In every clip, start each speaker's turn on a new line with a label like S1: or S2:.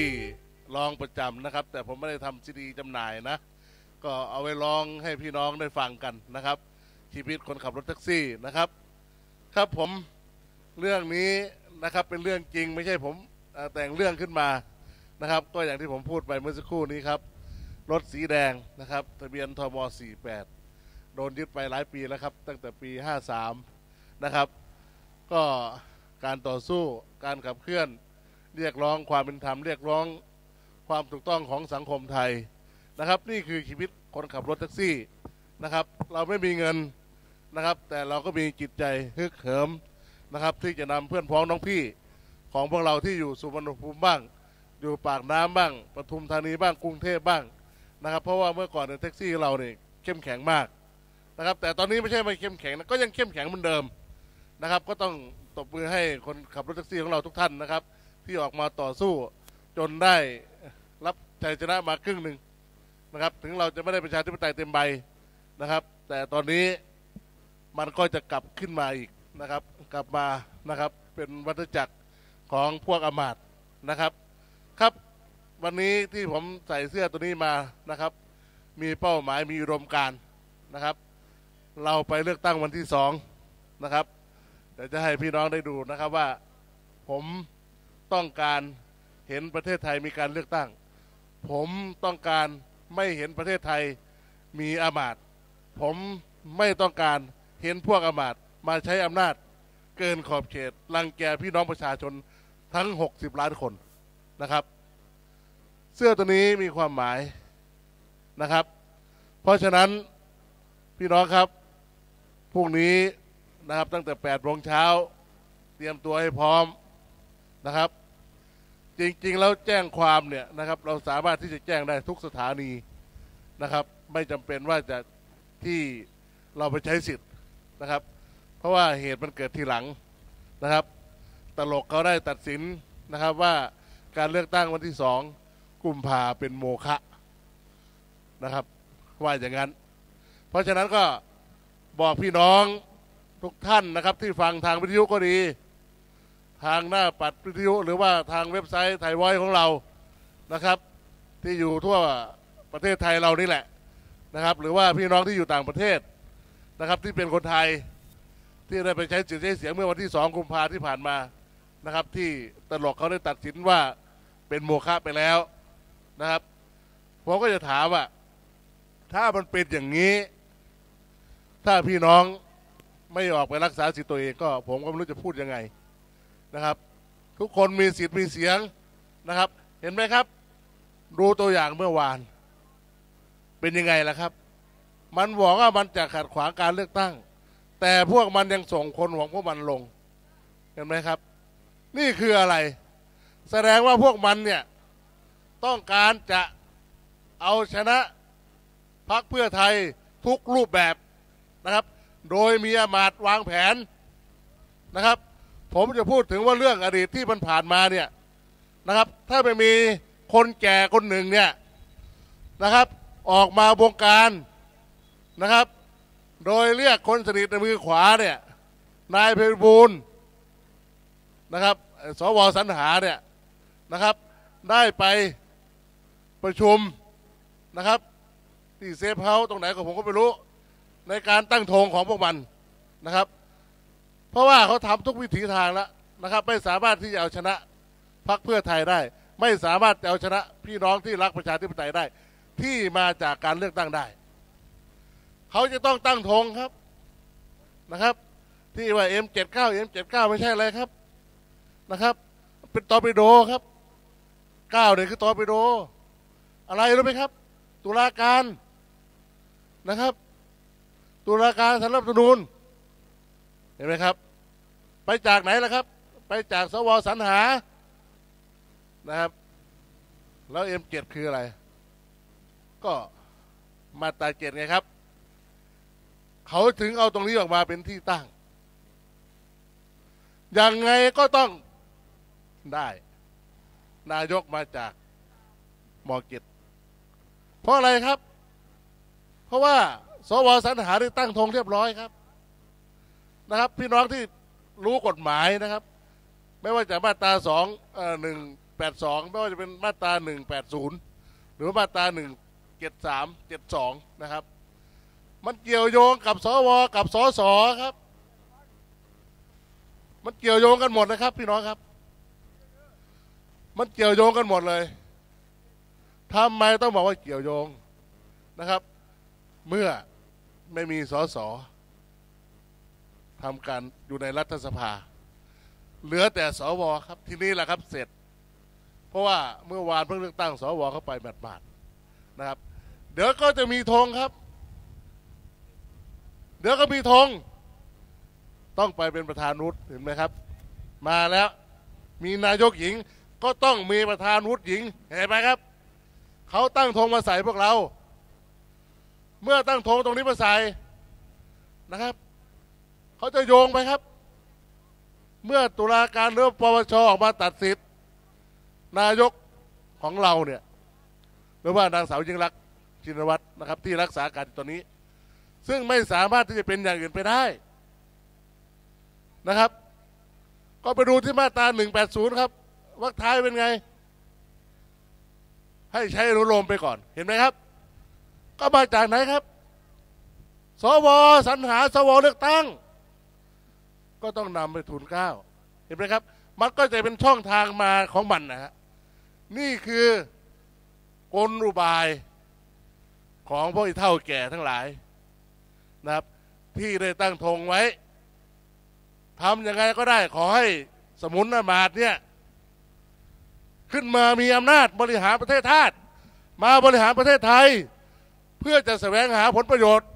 S1: ที่ร้องประจำนะครับ แต่ผมไม่ได้ทำซีดีจำหน่ายนะ ก็เอาไว้ร้องให้พี่น้องได้ฟังกันนะครับ ชีวิตคนขับรถแท็กซี่นะครับ ครับผมเรื่องนี้นะครับเป็นเรื่องจริงไม่ใช่ผมแต่งเรื่องขึ้นมานะครับ ก็อย่างที่ผมพูดไปเมื่อสักครู่นี้ครับ รถสีแดงนะครับ ทะเบียนทบ48 โดนยึดไปหลายปีแล้วครับ ตั้งแต่ปี 53 นะครับ ก็การต่อสู้การขับเคลื่อน เรียกร้องความเป็นธรรมเรียกร้องความถูกต้องของสังคมไทยนะครับ นี่คือชีวิตคนขับรถแท็กซี่นะครับ เราไม่มีเงินนะครับ แต่เราก็มีจิตใจฮึกเหิมนะครับ ที่จะนำเพื่อนพ้องน้องพี่ของพวกเราที่อยู่สุวรรณภูมิบ้าง อยู่ปากน้ำบ้างปทุมธานีบ้างกรุงเทพบ้างนะครับ เพราะว่าเมื่อก่อนในแท็กซี่เราเนี่ยเข้มแข็งมากนะครับ แต่ตอนนี้ไม่ใช่ไม่เข้มแข็งนะก็ยังเข้มแข็งเหมือนเดิมนะครับ ก็ต้องตบมือให้คนขับรถแท็กซี่ของเราทุกท่านนะครับ ที่ออกมาต่อสู้จนได้รับชัยชนะมาครึ่งหนึ่งนะครับ ถึงเราจะไม่ได้ประชาธิปไตยเต็มใบนะครับ แต่ตอนนี้มันก็จะกลับขึ้นมาอีกนะครับ กลับมานะครับเป็นวัฏจักรของพวกอมาตนะครับ ครับวันนี้ที่ผมใส่เสื้อตัวนี้มานะครับ มีเป้าหมายมีอุดมการนะครับ เราไปเลือกตั้งวันที่สองนะครับเดี๋ยวจะให้พี่น้องได้ดูนะครับว่าผม ต้องการเห็นประเทศไทยมีการเลือกตั้ง ผมต้องการไม่เห็นประเทศไทยมีอามาตผมไม่ต้องการเห็นพวกอามาตมาใช้อำนาจเกินขอบเขตรังแกพี่น้องประชาชนทั้ง 60 ล้านคนนะครับ เสื้อตัวนี้มีความหมายนะครับ เพราะฉะนั้นพี่น้องครับพรุ่งนี้นะครับตั้งแต่8โมงเช้า เตรียมตัวให้พร้อมนะครับ จริง ๆ แล้วแจ้งความเนี่ยนะครับ เราสามารถที่จะแจ้งได้ทุกสถานีนะครับ ไม่จำเป็นว่าจะที่เราไปใช้สิทธิ์นะครับ เพราะว่าเหตุมันเกิดทีหลังนะครับ ตลกเขาได้ตัดสินนะครับว่าการเลือกตั้งวันที่สองกุมภาเป็นโมฆะนะครับ ว่าอย่างนั้น เพราะฉะนั้นก็บอกพี่น้องทุกท่านนะครับ ที่ฟังทางวิทยุก็ดี ทางหน้าปัดวิทยุหรือว่าทางเว็บไซต์ไทยไว้ของเรานะครับ ที่อยู่ทั่วประเทศไทยเรานี่แหละนะครับ หรือว่าพี่น้องที่อยู่ต่างประเทศนะครับ ที่เป็นคนไทยที่ได้ไปใช้สิทธิใช้เสียงเมื่อวันที่สองกุมภาที่ผ่านมานะครับ ที่ตลกเขาได้ตัดสินว่าเป็นโมฆะไปแล้วนะครับผมก็จะถามว่า ถ้ามันเป็นอย่างนี้ ถ้าพี่น้องไม่ออกไปรักษาสิทธิตัวเองก็ผมก็ไม่รู้จะพูดยังไง นะครับ ทุกคนมีสิทธิ์มีเสียงนะครับ เห็นไหมครับ ดูตัวอย่างเมื่อวาน เป็นยังไงล่ะครับ มันบอกว่ามันจะขัดขวางการเลือกตั้ง แต่พวกมันยังส่งคนของพวกมันลง เห็นไหมครับ นี่คืออะไร แสดงว่าพวกมันเนี่ยต้องการจะเอาชนะพักเพื่อไทยทุกรูปแบบนะครับ โดยมีอามาตวางแผนนะครับ ผมจะพูดถึงว่าเรื่องอดีตที่มันผ่านมาเนี่ยนะครับ ถ้าไม่มีคนแก่คนหนึ่งเนี่ยนะครับ ออกมาบงการนะครับ โดยเรียกคนสนิทในมือขวาเนี่ยนายเพลบูลนะครับ สวสรรหาเนี่ยนะครับ ได้ไปประชุมนะครับ ที่เซฟเฮาส์ตรงไหนก็ผมก็ไม่รู้ ในการตั้งธงของพวกมันนะครับ เพราะว่าเขาทำทุกวิถีทางแล้วนะครับ ไม่สามารถที่จะเอาชนะพรรคเพื่อไทยได้ ไม่สามารถจะเอาชนะพี่น้องที่รักประชาธิปไตยได้ ที่มาจากการเลือกตั้งได้ เขาจะต้องตั้งธงครับนะครับ ที่ว่า M79 M79 ไม่ใช่อะไรครับนะครับ เป็นตอร์ปิโดครับ9เนี่ยคือตอร์ปิโด อะไรรู้ไหมครับ ตุลาการนะครับ ตุลาการสนับสนุนเห็นไหมครับ ไปจากไหนล่ะครับ ไปจากสวสรรหานะครับ แล้วเอ็มเจ็ดคืออะไร ก็มาตราเจ็ดไงครับ เขาถึงเอาตรงนี้ออกมาเป็นที่ตั้ง ยังไงก็ต้องได้ นายกมาจากมอเก็ตเพราะอะไรครับ เพราะว่า สวสรรหาได้ตั้งธงเรียบร้อยครับ นะครับ พี่น้องที่ รู้กฎหมายนะครับ ไม่ว่าจะมาตราสองหนึ่งแปดสองไม่ว่าจะเป็นมาตราหนึ่งแปดศูนย์หรือมาตราหนึ่งเจ็ดสามเจ็ดสองนะครับ มันเกี่ยวโยงกับสวกับสสครับ มันเกี่ยวโยงกันหมดนะครับ พี่น้องครับ มันเกี่ยวโยงกันหมดเลยทำไมต้องบอกว่าเกี่ยวโยงนะครับ เมื่อไม่มีสส ทำการอยู่ในรัฐสภา เหลือแต่สวครับ ทีนี้แหละครับเสร็จ เพราะว่าเมื่อวานเพิ่งเลือกตั้งสวเข้าไปหมาดๆนะครับ เดี๋ยวก็จะมีธงครับ เดี๋ยวก็มีธงต้องไปเป็นประธานวุฒิเห็นไหมครับ มาแล้วมีนายกหญิงก็ต้องมีประธานวุฒิหญิงเห็นไหมครับเขาตั้งธงมาใส่พวกเรา เมื่อตั้งธงตรงนี้มาใส่นะครับ เขาจะโยงไปครับ เมื่อตุลาการหรือปปชออกมาตัดสิทธิ์นายกของเราเนี่ยหรือว่านางสาวยิ่งรักษณ์ชินวัตรนะครับ ที่รักษาการตอนนี้ ซึ่งไม่สามารถที่จะเป็นอย่างอื่นไปได้นะครับ ก็ไปดูที่มาตรา 180 ครับวรรคท้ายเป็นไง ให้ใช้อนุโลมไปก่อนเห็นไหมครับ ก็มาจากไหนครับ สวสรรหาสวเลือกตั้ง ก็ต้องนำไปทุนเกล้าเห็นไหมครับ มันก็จะเป็นช่องทางมาของมันนะฮะนี่คือกลอุบายของพวกอ้เท่าแก่ทั้งหลายนะครับ ที่ได้ตั้งธงไว้ทำยังไงก็ได้ขอให้สมุนอมาตเนี่ยขึ้นมามีอำนาจบริหารประเทศชาติมาบริหารประเทศไทย เพื่อจะแสวงหาผลประโยชน์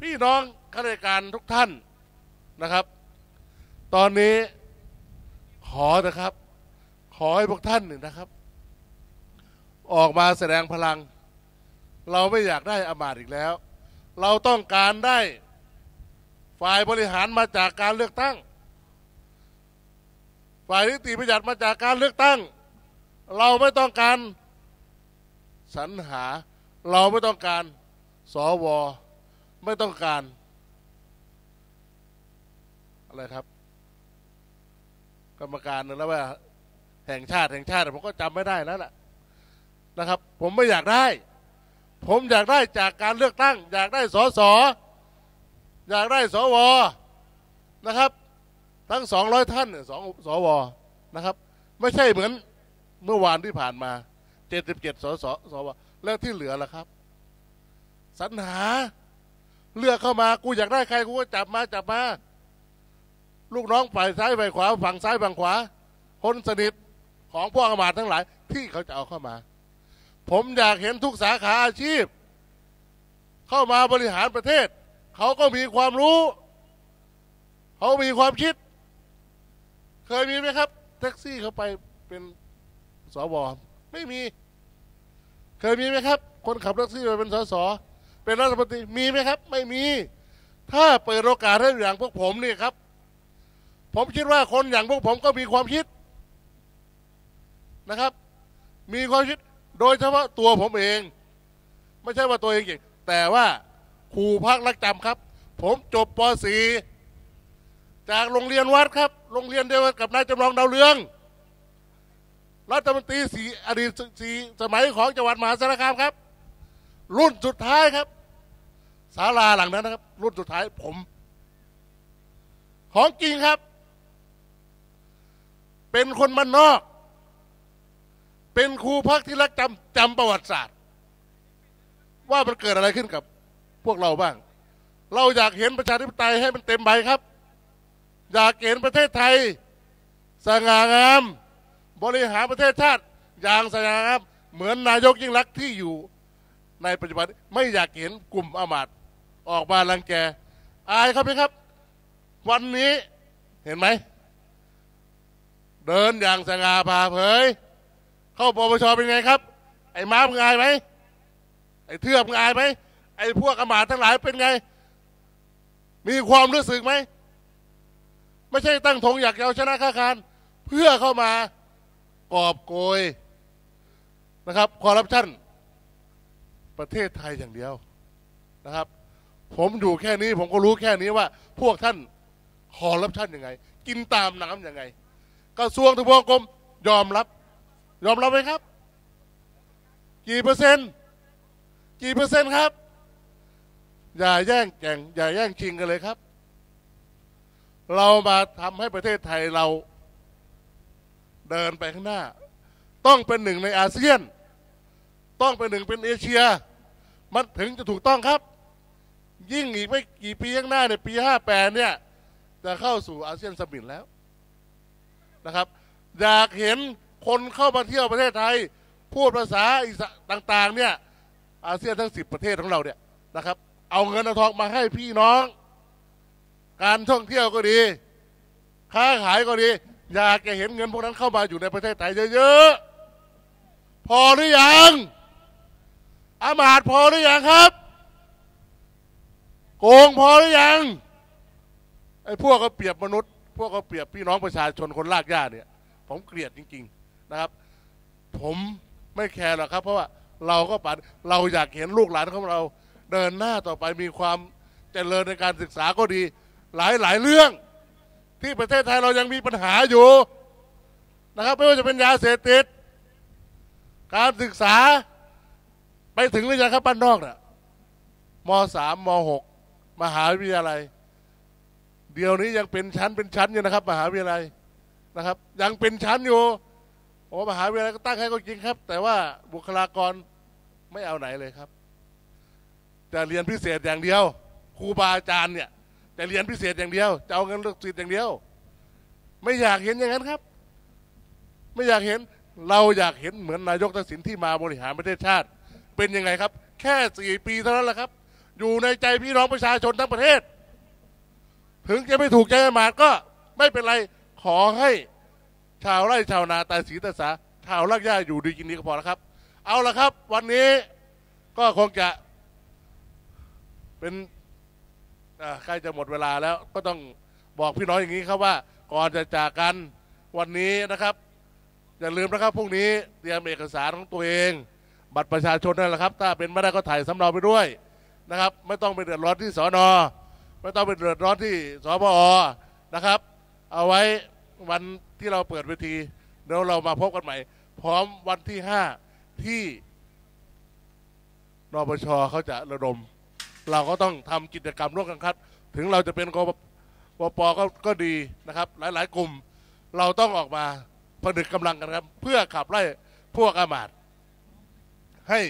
S1: พี่น้องข้าราชการทุกท่าน นะครับ ตอนนี้ขอนะครับ ขอให้พวกท่านนี่ยนะครับ ออกมาแสดงพลัง เราไม่อยากได้อำมาตย์อีกแล้ว เราต้องการได้ฝ่ายบริหารมาจากการเลือกตั้ง ฝ่ายนิติบัญญัติมาจากการเลือกตั้ง เราไม่ต้องการสรรหา เราไม่ต้องการสวไม่ต้องการ อะไรครับ กรรมการแล้วว่า แห่งชาติแห่งชาติผมก็จำไม่ได้แล้วล่ะนะครับ ผมไม่อยากได้ ผมอยากได้จากการเลือกตั้ง อยากได้สสอยากได้สวนะครับ ทั้งสองร้อยท่านสองสวนะครับ ไม่ใช่เหมือนเมื่อวานที่ผ่านมาเจ็ดสิบเจ็ดสสสวแล้วที่เหลือล่ะครับสรรหา เลือกเข้ามากูอยากได้ใครกูก็จับมาจับมา ลูกน้องฝ่ายซ้ายฝ่ายขวา ฝั่งซ้ายฝั่งขวา คนสนิทของพวกอมาตทั้งหลาย ที่เขาจะเอาเข้ามา ผมอยากเห็นทุกสาขาอาชีพ เข้ามาบริหารประเทศ เขาก็มีความรู้ เขามีความคิด เคยมีไหมครับ แท็กซี่เขาไปเป็นสวไม่มี เคยมีไหมครับ คนขับแท็กซี่ไปเป็นสสเป็นรัฐมนตรีมีไหมครับ ไม่มี ถ้าเปิดโอกาสให้อย่างพวกผมนี่ครับ ผมคิดว่าคนอย่างพวกผมก็มีความคิดนะครับ มีความคิดโดยเฉพาะตัวผมเอง ไม่ใช่ว่าตัวเองเก่งแต่ว่าครูพักรักจำครับ ผมจบป .4 จากโรงเรียนวัดครับ โรงเรียนเดียวกับนายจำลองดาวเรืองรัฐมนตรีสีอดีตสีสมัยของจังหวัดมหาสารคามครับ รุ่นสุดท้ายครับศาลาหลังนั้นนะครับ รุ่นสุดท้ายผม ของจริงครับ เป็นคนมันนอก เป็นครูพักที่รักจำจำประวัติศาสตร์ ว่ามันเกิดอะไรขึ้นกับพวกเราบ้าง เราอยากเห็นประชาธิปไตยให้มันเต็มใบครับ อยากเห็นประเทศไทย สง่างาม บริหารประเทศชาติอย่างสง่างามเหมือนนายกยิ่งรักที่อยู่ในปัจจุบันไม่อยากเห็นกลุ่มอามาตออกมาลังแก อายครับไหมครับ วันนี้เห็นไหม เดินอย่างสง่าผ่าเผย เข้าปปชเป็นไงครับ ไอ้ม้ามึงอายไหมไอ้เทือกมึงอายไหมไอ้พวกอมาตทั้งหลายเป็นไง มีความรู้สึกไหม ไม่ใช่ตั้งธงอยากเอาชนะข้าคาร เพื่อเข้ามากอบโกยนะครับคอร์รัปชันประเทศไทยอย่างเดียวนะครับ ผมอยู่แค่นี้ผมก็รู้แค่นี้ว่า พวกท่านคอร์รัปชันยังไง กินตามน้ำยังไง กระทรวงทบวงกรมยอมรับ ยอมรับไหมครับ กี่เปอร์เซ็นต์กี่เปอร์เซ็นต์ครับ อย่าแย่งแข่งอย่าแย่งชิงกันเลยครับ เรามาทำให้ประเทศไทยเราเดินไปข้างหน้า ต้องเป็นหนึ่งในอาเซียน ต้องเป็นหนึ่งเป็นเอเชีย มันถึงจะถูกต้องครับ ยิ่งอีกไม่กี่ปีข้างหน้าในยปีห้าแปดเนี่ย จะเข้าสู่อาเซียนสมิตแล้ว นะครับ อยากเห็นคนเข้ามาเที่ยวประเทศไทย พูดภาษาอีสานต่าง ๆ เนี่ยอาเซียนทั้งสิบประเทศของเราเนี่ยนะครับ เอาเงินเอาทองมาให้พี่น้อง การท่องเที่ยวก็ดี ค้าขายก็ดี อยากจะเห็นเงินพวกนั้นเข้ามาอยู่ในประเทศไทยเยอะๆพอหรือยังอามาตย์พอหรือยังครับ โกงพอหรือยังไอ้พวกก็เปรียบมนุษย์ พวกก็เปรียบพี่น้องประชาชนคนลากย่าเนี่ย ผมเกลียดจริง ๆนะครับ ผมไม่แคร์หรอกครับ เพราะว่าเราก็ปัดเราอยากเห็นลูกหลานของเรา เดินหน้าต่อไปมีความเจริญในการศึกษาก็ดีหลายหลายเรื่อง ที่ประเทศไทยเรายังมีปัญหาอยู่นะครับ ไม่ว่าจะเป็นยาเสพติด การศึกษาไปถึงหรือยังครับบ้านนอกน่ะมสามมหกมหาวิทยาลัย เดี๋ยวนี้ยังเป็นชั้นเป็นชั้นอยู่นะครับ มหาวิทยาลัยนะครับ ยังเป็นชั้นอยู่โอ้มหาวิทยาลัยก็ตั้งให้ก็จริงครับ แต่ว่าบุคลากรไม่เอาไหนเลยครับ จะเรียนพิเศษอย่างเดียวครูบาอาจารย์เนี่ยจะเรียนพิเศษอย่างเดียวจะเอาเงินเลือกสิทธิ์อย่างเดียว ไม่อยากเห็นอย่างนั้นครับ ไม่อยากเห็นเราอยากเห็นเหมือนนายกทักษิณที่มาบริหารประเทศชาติ เป็นยังไงครับ แค่สี่ปีเท่านั้นแหละครับ อยู่ในใจพี่น้องประชาชนทั้งประเทศ ถึงจะไม่ถูกใจมาก็ไม่เป็นไรขอให้ชาวไร่ชาวนาตาสีตาสาชาวลักย่าอยู่ดีกินดีก็พอแล้วครับ เอาละครับ วันนี้ก็คงจะเป็นใกล้จะหมดเวลาแล้วก็ต้องบอกพี่น้องอย่างนี้ครับว่าก่อนจะจากกันวันนี้นะครับอย่าลืมนะครับพรุ่งนี้เตรียมเอกสารของตัวเอง บัตรประชาชนนั่นแหละครับ ถ้าเป็นไม่ได้ก็ถ่ายสำเนาไปด้วยนะครับ ไม่ต้องไปเดือดร้อนที่สอนอ ไม่ต้องไปเดือดร้อนที่สพอนะครับ เอาไว้วันที่เราเปิดเวทีเดี๋ยวเรามาพบกันใหม่ พร้อมวันที่ห้าที่นปชเขาจะระดม เราก็ต้องทำกิจกรรมร่วมกันครับ ถึงเราจะเป็นกปปก็ก็ดีนะครับ หลาย ๆ กลุ่ม เราต้องออกมาผนึกกำลังกันครับ เพื่อขับไล่พวกอามาตให้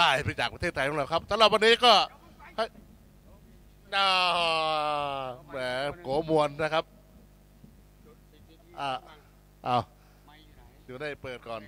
S1: ตายไปจากประเทศไทยของเราครับสำหรับวันนี้ก็ให้ อ่าแหมโกมวนนะครับอ่าอ้าวอยู่ได้เปิดก่อน